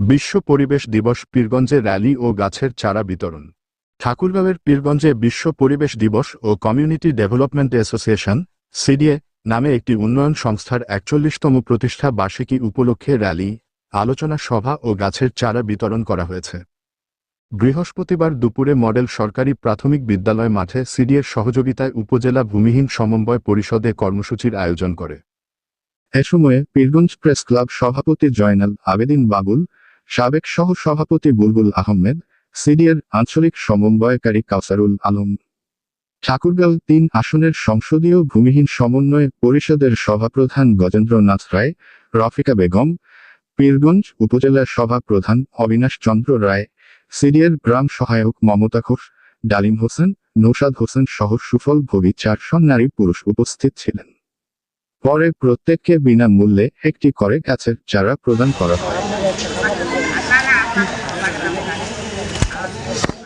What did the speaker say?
বিশ্ব পরিবেশ দিবস পীরগঞ্জে র্যালি ও গাছের চারা বিতরণ। ঠাকুরগাঁওয়ের পীরগঞ্জে বিশ্ব পরিবেশ দিবস ও কমিউনিটি ডেভেলপমেন্ট অ্যাসোসিয়েশন, সিডিএ, নামে একটি উন্নয়ন সংস্থার একচল্লিশতম প্রতিষ্ঠা বার্ষিকী উপলক্ষে র্যালি, আলোচনা সভা ও গাছের চারা বিতরণ করা হয়েছে। বৃহস্পতিবার দুপুরে মডেল সরকারি প্রাথমিক বিদ্যালয় মাঠে সিডিএর সহযোগিতায় উপজেলা ভূমিহীন সমন্বয় পরিষদে কর্মসূচির আয়োজন করে। এ সময়ে পীরগঞ্জ প্রেস ক্লাব সভাপতি জয়নাল আবেদিন বাবুল সাবেক সহ সভাপতি বুলবুল আহমেদ, সিডিএর আঞ্চলিক সমন্বয়কারী কাউসারুল আলম। ঠাকুরগাঁও তিন আসনের সংসদীয় ভূমিহীন সমন্বয় পরিষদের সভাপ্রধান গজেন্দ্রনাথ রায়, রফিকা বেগম, পীরগঞ্জ উপজেলার সভাপ্রধান অবিনাশ চন্দ্র রায়, সিডিএর গ্রাম সহায়ক মমতা ঘোষ, ডালিম হোসেন নৌসাদ হোসেন সহ সুফল ভোগী চারশন নারী পুরুষ উপস্থিত ছিলেন। পরে প্রত্যেককে বিনামূল্যে একটি করে গাছের চারা প্রদান করা হয়। Thank you.